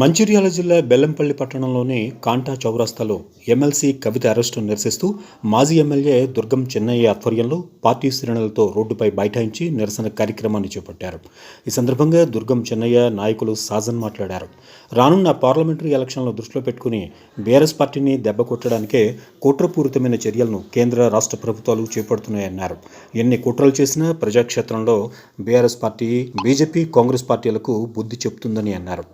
మంచిర్యాల జిల్లా బెల్లంపల్లి పట్టణంలోని కాంటా చౌరస్తాలో ఎమ్మెల్సీ కవిత అరెస్టు నిరసిస్తూ మాజీ ఎమ్మెల్యే దుర్గం చెన్నయ్య ఆధ్వర్యంలో పార్టీ శ్రేణులతో రోడ్డుపై బైఠాయించి నిరసన కార్యక్రమాన్ని చేపట్టారు. ఈ సందర్భంగా దుర్గం చెన్నయ్య నాయకులు సాజన్ మాట్లాడారు. రానున్న పార్లమెంటరీ ఎలక్షన్లను దృష్టిలో పెట్టుకుని బీఆర్ఎస్ పార్టీని దెబ్బకొట్టడానికే కుట్రపూరితమైన చర్యలను కేంద్ర రాష్ట్ర ప్రభుత్వాలు చేపడుతున్నాయన్నారు. ఎన్ని కుట్రలు చేసినా ప్రజాక్షేత్రంలో బీఆర్ఎస్ పార్టీ బీజేపీ కాంగ్రెస్ పార్టీలకు బుద్ధి చెబుతుందని అన్నారు.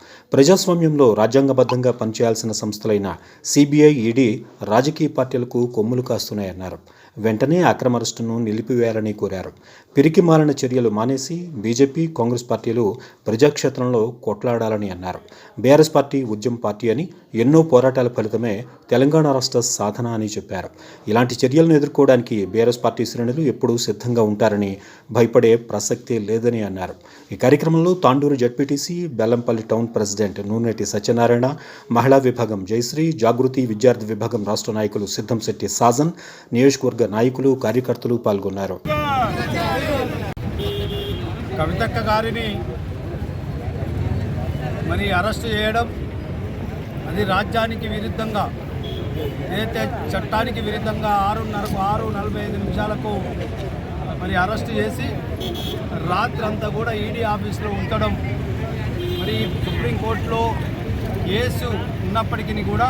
ప్రజాస్వామ్యంలో రాజ్యాంగబద్ధంగా పనిచేయాల్సిన సంస్థలైన సిబిఐ ఈడీ రాజకీయ పార్టీలకు కొమ్ములు కాస్తున్నాయన్నారు. వెంటనే అక్రమ అరెస్టును నిలిపివేయాలని కోరారు. పిరికి మాలిన చర్యలు మానేసి బీజేపీ కాంగ్రెస్ పార్టీలు ప్రజాక్షేత్రంలో కొట్లాడాలని అన్నారు. బీఆర్ఎస్ పార్టీ ఉద్యమ పార్టీ అని ఎన్నో పోరాటాల ఫలితమే తెలంగాణ రాష్ట్ర సాధన అని చెప్పారు. ఇలాంటి చర్యలను ఎదుర్కోవడానికి బీఆర్ఎస్ పార్టీ శ్రేణులు ఎప్పుడూ సిద్ధంగా ఉంటారని భయపడే ప్రసక్తే లేదని అన్నారు. ఈ కార్యక్రమంలో Tandur ZPTC Bellampalli town president Nuneti Satyanarayana మహిళా విభాగం జయశ్రీ జాగృతి విద్యార్థి విభాగం రాష్ట్ర నాయకులు సిద్ధంశెట్టి సాజన్ నియోజకవర్గ నాయకులు కార్యకర్తలు పాల్గొన్నారు. కవితక్క గారిని మరి అరెస్ట్ చేయడం అది రాజ్యానికి విరుద్ధంగా ఏదైతే చట్టానికి విరుద్ధంగా ఆరున్నరకు ఆరు నలభై ఐదు నిమిషాలకు మరి అరెస్ట్ చేసి రాత్రి అంతా కూడా ఈడీ ఆఫీస్లో ఉంచడం. మరి సుప్రీంకోర్టులో కేసు ఉన్నప్పటికీ కూడా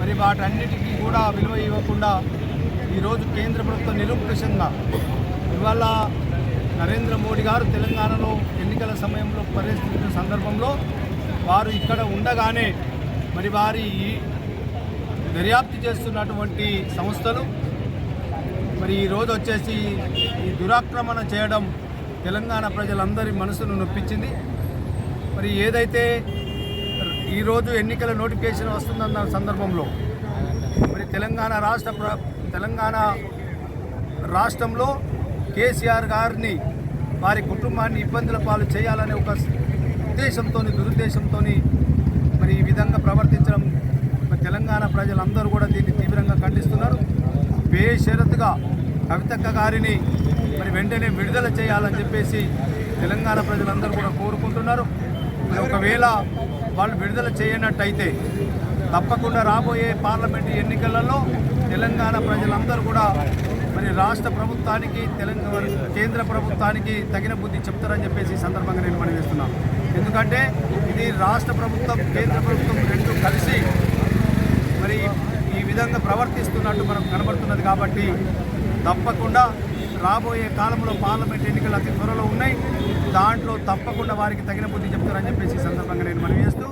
మరి వాటన్నిటికీ కూడా విలువ ఇవ్వకుండా ఈరోజు కేంద్ర ప్రభుత్వం నిరుపేషంగా ఇవాళ నరేంద్ర మోడీ గారు తెలంగాణలో ఎన్నికల సమయంలో పర్యటిస్తున్న సందర్భంలో వారు ఇక్కడ ఉండగానే మరి వారి ఈ దర్యాప్తు చేస్తున్నటువంటి సంస్థలు మరి ఈరోజు వచ్చేసి ఈ దురాక్రమణ చేయడం తెలంగాణ ప్రజలందరి మనసును నొప్పించింది. మరి ఏదైతే ఈరోజు ఎన్నికల నోటిఫికేషన్ వస్తుందన్న సందర్భంలో మరి తెలంగాణ రాష్ట్ర తెలంగాణ రాష్ట్రంలో కేసీఆర్ గారిని వారి కుటుంబాన్ని ఇబ్బందుల పాలు చేయాలనే ఒక ఉద్దేశంతో దురుద్దేశంతో మరి ఈ విధంగా ప్రవర్తించడం మరి తెలంగాణ ప్రజలందరూ కూడా దీన్ని తీవ్రంగా ఖండిస్తున్నారు. బేషరతుగా కవితక్క గారిని మరి వెంటనే విడుదల చేయాలని చెప్పేసి తెలంగాణ ప్రజలందరూ కూడా కోరుకుంటున్నారు. మరి ఒకవేళ వాళ్ళు విడుదల చేయనట్టయితే తప్పకుండా రాబోయే పార్లమెంటు ఎన్నికలలో తెలంగాణ ప్రజలందరూ కూడా మరి రాష్ట్ర ప్రభుత్వానికి తెలంగాణ కేంద్ర ప్రభుత్వానికి తగిన బుద్ధి చెప్తారని చెప్పేసి ఈ సందర్భంగా నేను మనవిస్తున్నాను ఎందుకంటే ఇది రాష్ట్ర ప్రభుత్వం కేంద్ర ప్రభుత్వం రెండు కలిసి మరి ఈ విధంగా ప్రవర్తిస్తున్నట్టు మనకు కనబడుతున్నది కాబట్టి తప్పకుండా రాబోయే కాలంలో పార్లమెంట్ ఎన్నికలు అతి త్వరలో ఉన్నాయి. దాంట్లో తప్పకుండా వారికి తగిన బుద్ధి చెప్తారని చెప్పేసి సందర్భంగా నేను మనవి చేస్తూ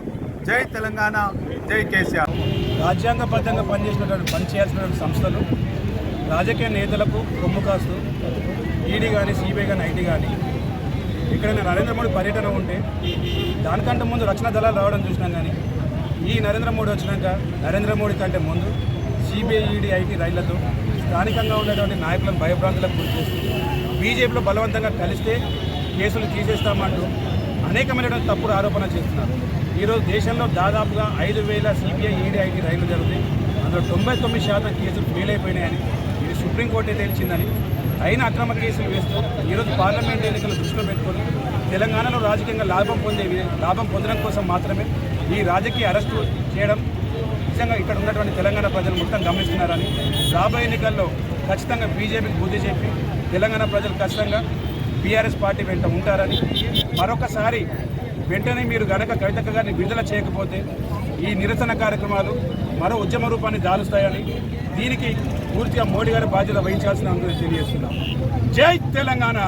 జై తెలంగాణ జై కేసీఆర్. రాజ్యాంగబద్ధంగా పనిచేసినటువంటి పనిచేయాల్సినటువంటి సంస్థలు రాజకీయ నేతలకు కొమ్ము కాస్తూ ఈడీ కానీ సిబిఐ కానీ ఐటీ కానీ ఎక్కడైనా నరేంద్ర మోడీ పర్యటన ఉంటే దానికంటే ముందు రక్షణ దళాలు రావడం చూసినాం కానీ ఈ నరేంద్ర మోడీ వచ్చినాక నరేంద్ర మోడీ కంటే ముందు సిబిఐ ఈడీ ఐటీ రైళ్ళతో స్థానికంగా ఉన్నటువంటి నాయకులను భయభ్రాంతులకు గురి చేస్తూ బీజేపీలో బలవంతంగా కలిస్తే కేసులు తీసేస్తామంటూ అనేకమైనటువంటి తప్పుడు ఆరోపణ చేస్తున్నారు. ఈరోజు దేశంలో దాదాపుగా ఐదు వేల సిబిఐ ఈడీ ఐటీ రైళ్ళు జరుగుతాయి. అందులో తొంభై తొమ్మిది శాతం కేసులు ఫెయిల్ అయిపోయినాయని ఇది సుప్రీంకోర్టే తేల్చిందని. అయిన అక్రమ కేసులు వేస్తూ ఈరోజు పార్లమెంట్ ఎన్నికలు దృష్టిలో పెట్టుకొని తెలంగాణలో రాజకీయంగా లాభం పొందే లాభం పొందడం కోసం మాత్రమే ఈ రాజకీయ అరెస్టు చేయడం నిజంగా ఇక్కడ ఉన్నటువంటి తెలంగాణ ప్రజలు మొత్తం గమనిస్తున్నారని రాబోయే ఎన్నికల్లో ఖచ్చితంగా బీజేపీకి బుద్ధి చెప్పి తెలంగాణ ప్రజలు ఖచ్చితంగా బీఆర్ఎస్ పార్టీ వెంట ఉంటారని మరొకసారి వెంటనే మీరు గనక కవితక్క గారిని విడుదల చేయకపోతే ఈ నిరసన కార్యక్రమాలు మరో ఉద్యమ రూపాన్ని దాలుస్తాయని దీనికి పూర్తిగా మోడీ గారి బాధ్యత వహించాల్సిన తెలియజేస్తున్నాం. జై తెలంగాణ!